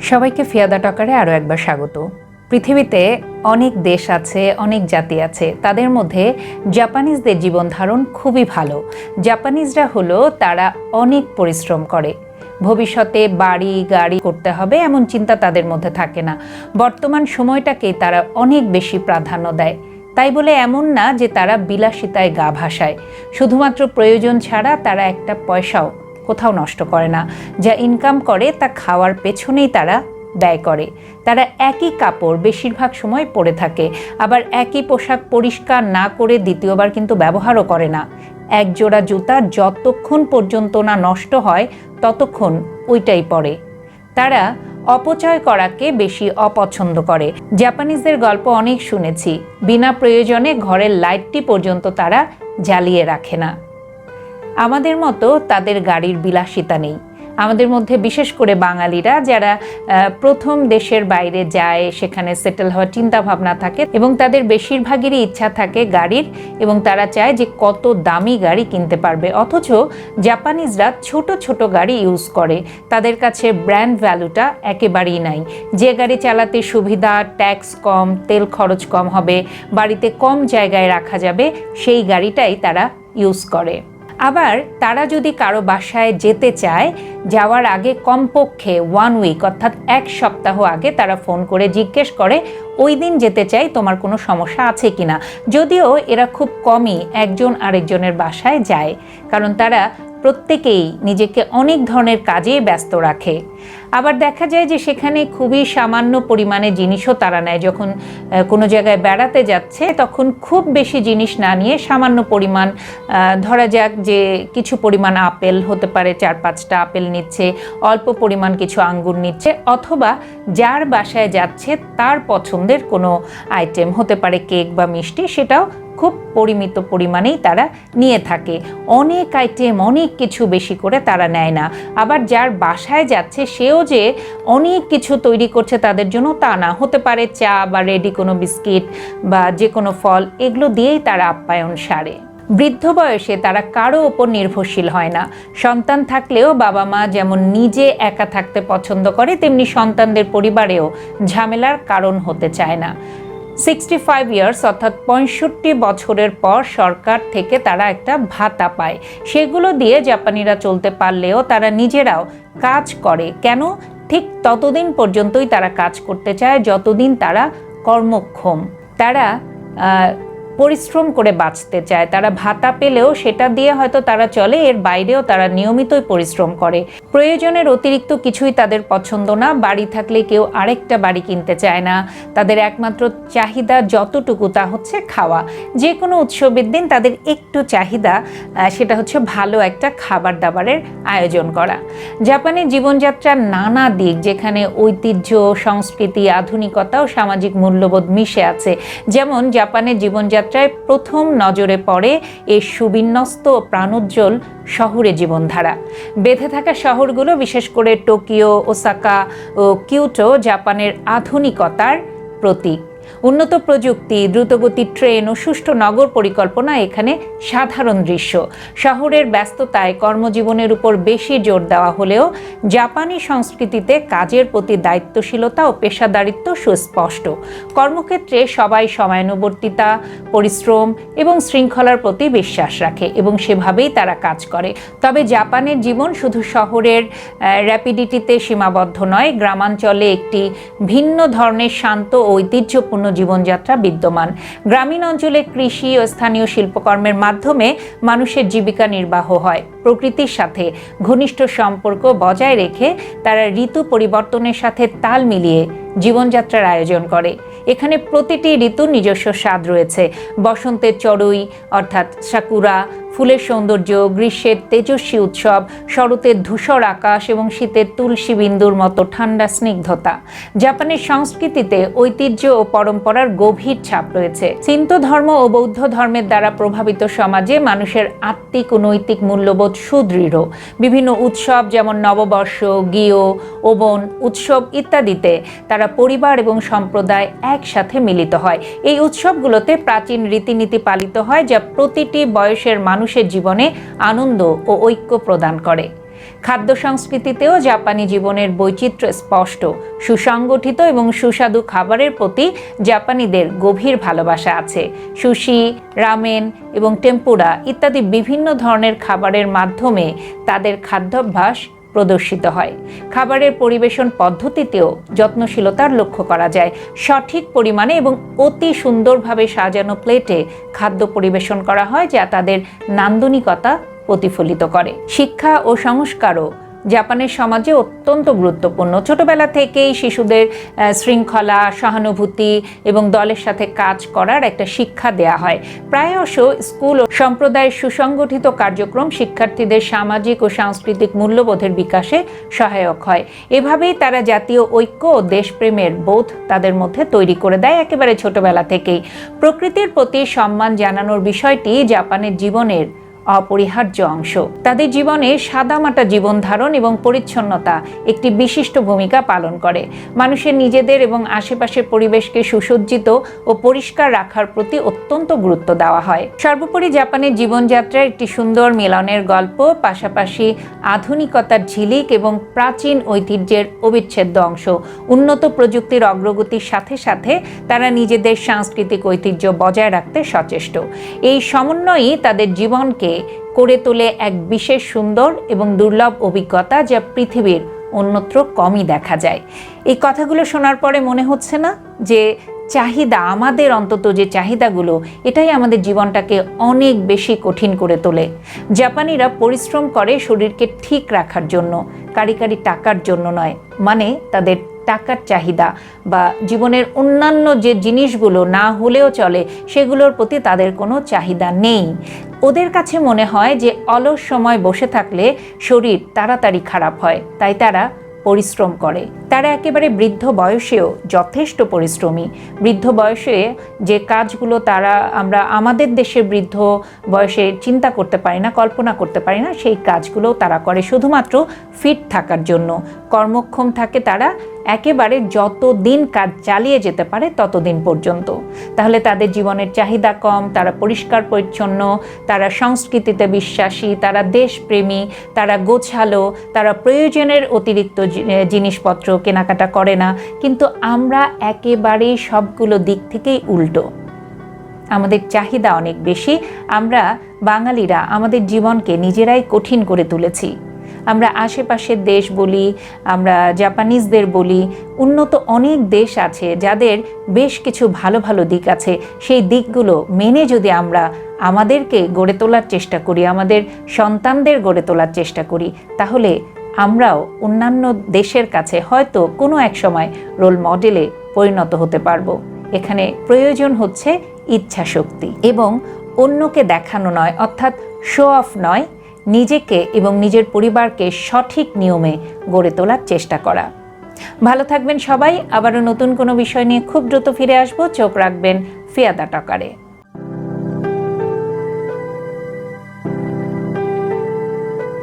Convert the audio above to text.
সবাইকে ফিয়াদা টকারে আরও একবার স্বাগত। পৃথিবীতে অনেক দেশ আছে, অনেক জাতি আছে, তাদের মধ্যে জাপানিজদের জীবন ধারণ খুবই ভালো। জাপানিজরা হলো তারা অনেক পরিশ্রম করে। ভবিষ্যতে বাড়ি, গাড়ি করতে হবে এমন চিন্তা তাদের মধ্যে থাকে না। বর্তমান সময়টাকে তারা অনেক বেশি প্রাধান্য দেয়। তাই বলে এমন না যে তারা বিলাসিতায় গা ভাসায়। শুধুমাত্র প্রয়োজন ছাড়া তারা একটা পয়সাও কোথাও নষ্ট করে না। যা ইনকাম করে, তা খাওয়ার পেছনেই তারা ব্যয় করে। তারা একই কাপড় বেশিরভাগ সময় পরে থাকে। আবার একই পোশাক পরিষ্কার না করে দ্বিতীয়বার কিন্তু ব্যবহারও করে না। এক জোড়া জুতা যতক্ষণ পর্যন্ত না নষ্ট হয়, ততক্ষণ ওইটাই পরে। তারা অপচয় করাকে বেশি অপছন্দ করে। জাপানিজদের গল্প অনেক শুনেছি। বিনা প্রয়োজনে ঘরের লাইটটি পর্যন্ত তারা জ্বালিয়ে রাখে না। আমাদের মতো তাদের গাড়ির বিলাসিতা নেই। আমাদের মধ্যে বিশেষ করে বাঙালিরা যারা প্রথম দেশের বাইরে যায়, সেখানে সেটেল হওয়ার চিন্তা ভাবনা থাকে এবং তাদের বেশিরভাগেরই ইচ্ছা থাকে গাড়ির এবং তারা চায় যে কত দামি গাড়ি কিনতে পারবে। অথচ জাপানিজরা ছোট ছোট গাড়ি ইউজ করে। তাদের কাছে ব্র্যান্ড ভ্যালুটা একেবারেই নাই। যে গাড়ি চালাতে সুবিধা ট্যাক্স কম, তেল খরচ কম হবে, বাড়িতে কম জায়গায় রাখা যাবে, সেই গাড়িটাই তারা ইউজ করে। আবার তারা যদি কারও বাসায় যেতে চায়, যাওয়ার আগে কমপক্ষে ওয়ান উইক অর্থাৎ এক সপ্তাহ আগে তারা ফোন করে জিজ্ঞেস করে, ওই দিন যেতে চাই, তোমার কোনো সমস্যা আছে কি না যদিও এরা খুব কমই একজন আরেকজনের বাসায় যায়, কারণ তারা প্রত্যেকেই নিজেকে অনেক ধরনের কাজে ব্যস্ত রাখে। আবার দেখা যায় যে সেখানে খুবই সামান্য পরিমাণে জিনিসও তারা নেয়। যখন কোনো জায়গায় বেড়াতে যাচ্ছে, তখন খুব বেশি জিনিস না নিয়ে সামান্য পরিমাণ ধরা যাক যে কিছু পরিমাণ আপেল হতে পারে, চার পাঁচটা আপেল নিচ্ছে, অল্প পরিমাণ কিছু আঙ্গুর নিচ্ছে, অথবা যার বাসায় যাচ্ছে তার পছন্দের কোনো আইটেম হতে পারে কেক বা মিষ্টি, সেটাও খুব পরিমিত পরিমাণেই তারা নিয়ে থাকে। অনেক আইটেম অনেক কিছু বেশি করে তারা নেয় না। আবার যার বাসায় যাচ্ছে, সেও যে অনেক কিছু তৈরি করছে তাদের জন্য তা না। হতে পারে চা বা রেডি কোনো বিস্কিট বা যে কোনো ফল, এগুলো দিয়েই তারা আপ্যায়ন সারে। বৃদ্ধ বয়সে তারা কারও ওপর নির্ভরশীল হয় না। সন্তান থাকলেও বাবা মা যেমন নিজে একা থাকতে পছন্দ করে, তেমনি সন্তানদের পরিবারেও ঝামেলার কারণ হতে চায় না। সিক্সটি ফাইভ ইয়ার্স অর্থাৎ পঁয়ষট্টি বছরের পর সরকার থেকে তারা একটা ভাতা পায়। সেগুলো দিয়ে জাপানিরা চলতে পারলেও তারা নিজেরাও কাজ করে। কেন? ঠিক ততদিন পর্যন্তই তারা কাজ করতে চায়, যতদিন তারা কর্মক্ষম। তারা পরিশ্রম করে বাঁচতে চায়। তারা ভাতা পেলেও সেটা দিয়ে হয়তো তারা চলে, এর বাইরেও তারা নিয়মিতই পরিশ্রম করে। প্রয়োজনের অতিরিক্ত কিছুই তাদের পছন্দ না, বাড়ি থাকলে কেউ আরেকটা বাড়ি কিনতে চায় না। তাদের একমাত্র চাহিদা যতটুকু তা হচ্ছে খাওয়া। যে কোনো উৎসবের দিন তাদের একটু চাহিদা সেটা হচ্ছে ভালো একটা খাবার দাবারের আয়োজন করা। জাপানের জীবনযাত্রার নানা দিক, যেখানে ঐতিহ্য, সংস্কৃতি, আধুনিকতা ও সামাজিক মূল্যবোধ মিশে আছে। যেমন জাপানের জীবনযাত্রায় প্রথম নজরে পড়ে এ সুবিন্যস্ত প্রাণোজ্জ্বল শহুরে জীবনধারা। বেঁধে থাকা শহরগুলো, বিশেষ করে টোকিও, ওসাকা ও কিউটো জাপানের আধুনিকতার প্রতীক। উন্নত প্রযুক্তি দ্রুতগতির ট্রেন ও সুষ্ঠু নগর পরিকল্পনা এখানে সাধারণ দৃশ্য। শহরের ব্যস্ততায় কর্মজীবনের উপর বেশি জোর দেওয়া হলেও জাপানি সংস্কৃতিতে কাজের প্রতি দায়িত্বশীলতা ও পেশাদারিত্ব সুস্পষ্ট। কর্মক্ষেত্রে সবাই সময়ানুবর্তিতা, পরিশ্রম এবং শৃঙ্খলার প্রতি বিশ্বাস রাখে এবং সেভাবেই তারা কাজ করে। তবে জাপানের জীবন শুধু শহরের র্যাপিডিটিতে সীমাবদ্ধ নয়, গ্রামাঞ্চলে একটি ভিন্ন ধরনের শান্ত ও ঐতিহ্যপূর্ণ জীবনযাত্রা বিদ্যমান। গ্রামীণ অঞ্চলে কৃষি ও স্থানীয় শিল্পকর্মের মাধ্যমে মানুষের জীবিকা নির্বাহ হয়। প্রকৃতির সাথে। ঘনিষ্ঠ সম্পর্ক বজায় রেখে তারা ঋতু পরিবর্তনের সাথে তাল মিলিয়ে জীবনযাত্রার আয়োজন করে। এখানে প্রতিটি ঋতুর নিজস্ব স্বাদ রয়েছে। বসন্তের চড়ুই, অর্থাৎ সাকুরা ফুলের সৌন্দর্য, গ্রীষ্মের তেজস্বী উৎসব, শরতের ধূসর আকাশ এবং শীতের তুলসী বিন্দুর মতো ঠান্ডা স্নিগ্ধতা। জাপানের সংস্কৃতিতে ঐতিহ্য ও পরম্পরার গভীর ছাপ রয়েছে। চিন্ত ধর্ম ও বৌদ্ধ ধর্মের দ্বারা প্রভাবিত সমাজে মানুষের আত্মিক ও নৈতিক মূল্যবোধ সুদৃঢ়। বিভিন্ন উৎসব যেমন নববর্ষ গিয় ওবন, উৎসব ইত্যাদিতে তারা পরিবার এবং সম্প্রদায় একসাথে মিলিত হয়। এই উৎসবগুলোতে প্রাচীন রীতিনীতি পালিত হয় যা প্রতিটি বয়সের মানুষের জীবনে আনন্দ ও ঐক্য প্রদান করে। খাদ্য সংস্কৃতিতেও জাপানি জীবনের বৈচিত্র্য স্পষ্ট, সুসংগঠিত এবং সুস্বাদু খাবারের প্রতি জাপানিদের গভীর ভালোবাসা আছে। সুশি, রামেন এবং টেম্পুরা ইত্যাদি বিভিন্ন ধরনের খাবারের মাধ্যমে তাদের খাদ্যাভ্যাস প্রদর্শিত হয়। খাবারের পরিবেশন পদ্ধতিতেও যত্নশীলতার লক্ষ্য করা যায়। সঠিক পরিমাণে এবং অতি সুন্দরভাবে সাজানো প্লেটে খাদ্য পরিবেশন করা হয়, যা তাদের নান্দনিকতা প্রতিফলিত করে। শিক্ষা ও সংস্কারও জাপানের সমাজে অত্যন্ত গুরুত্বপূর্ণ। ছোটবেলা থেকেই শিশুদের শৃঙ্খলা, সহানুভূতি এবং দলের সাথে কাজ করার একটা শিক্ষা দেয়া হয়। প্রায়শ স্কুল ও সম্প্রদায়ের সুসংগঠিত কার্যক্রম শিক্ষার্থীদের সামাজিক ও সাংস্কৃতিক মূল্যবোধের বিকাশে সহায়ক হয়। এভাবেই তারা জাতীয় ঐক্য ও দেশপ্রেমের বোধ তাদের মধ্যে তৈরি করে দেয় একেবারে ছোটবেলা থেকেই। প্রকৃতির প্রতি সম্মান জানানোর বিষয়টি জাপানের জীবনের অপরিহার্য অংশ। তাদের জীবনে সাদামাটা জীবন ধারণ এবং পরিচ্ছন্নতা একটি বিশিষ্ট ভূমিকা পালন করে। মানুষের নিজেদের এবং আশেপাশের পরিবেশকে সুসজ্জিত ও পরিষ্কার রাখার প্রতি অত্যন্ত গুরুত্ব দেওয়া হয়। সর্বোপরি জাপানের জীবনযাত্রার একটি সুন্দর মিলনের গল্প, পাশাপাশি আধুনিকতার ঝিলিক এবং প্রাচীন ঐতিহ্যের অবিচ্ছেদ্য অংশ। উন্নত প্রযুক্তির অগ্রগতির সাথে সাথে তারা নিজেদের সাংস্কৃতিক ঐতিহ্য বজায় রাখতে সচেষ্ট। এই সমন্বয়ই তাদের জীবনকে করে তোলে এক বিশেষ সুন্দর এবং দুর্লভ অভিজ্ঞতা যা পৃথিবীর অন্যত্র কমই দেখা যায়। এই কথাগুলো শোনার পরে মনে হচ্ছে না যে চাহিদা, আমাদের অন্তত যে চাহিদাগুলো, এটাই আমাদের জীবনটাকে অনেক বেশি কঠিন করে তোলে। জাপানিরা পরিশ্রম করে শরীরকে ঠিক রাখার জন্য কারি কারি টাকার জন্য নয় মানে তাদের টাকার চাহিদা বা জীবনের অন্যান্য যে জিনিসগুলো না হলেও চলে, সেগুলোর প্রতি তাদের কোনো চাহিদা নেই। ওদের কাছে মনে হয় যে অলস সময় বসে থাকলে শরীর তাড়াতাড়ি খারাপ হয়, তাই তারা পরিশ্রম করে। তারা একেবারে বৃদ্ধ বয়সেও যথেষ্ট পরিশ্রমী। বৃদ্ধ বয়সে যে কাজগুলো তারা, আমরা আমাদের দেশের বৃদ্ধ বয়সে চিন্তা করতে পারি না, কল্পনা করতে পারি না, সেই কাজগুলোও তারা করে শুধুমাত্র ফিট থাকার জন্য। কর্মক্ষম থাকে তারা, একেবারে যত দিন কাজ চালিয়ে যেতে পারে ততদিন পর্যন্ত। তাহলে তাদের জীবনের চাহিদা কম, তারা পরিষ্কার পরিচ্ছন্ন, তারা সংস্কৃতিতে বিশ্বাসী, তারা দেশপ্রেমী, তারা গোছালো, তারা প্রয়োজনের অতিরিক্ত জিনিসপত্র কেনাকাটা করে না, কিন্তু আমরা একেবারেই সবগুলো দিক থেকেই উল্টো। আমাদের চাহিদা অনেক বেশি, আমরা বাঙালিরা আমাদের জীবনকে নিজেরাই কঠিন করে তুলেছি। আমরা আশেপাশের দেশ বলি, আমরা জাপানিজদের বলি, উন্নত অনেক দেশ আছে যাদের বেশ কিছু ভালো ভালো দিক আছে, সেই দিকগুলো মেনে যদি আমরা আমাদেরকে গড়ে তোলার চেষ্টা করি, আমাদের সন্তানদের গড়ে তোলার চেষ্টা করি, তাহলে আমরাও অন্যান্য দেশের কাছে হয়তো কোনো এক সময় রোল মডেলে পরিণত হতে পারব। এখানে প্রয়োজন হচ্ছে ইচ্ছা শক্তি এবং অন্যকে দেখানো নয়, অর্থাৎ শো অফ নয়, নিজেকে এবং নিজের পরিবারকে সঠিক নিয়মে গড়ে তোলার চেষ্টা করা। ভালো থাকবেন সবাই, আবারও নতুন কোনো বিষয় নিয়ে খুব দ্রুত ফিরে আসব। চোখ রাখবেন ফিয়াদা টকারে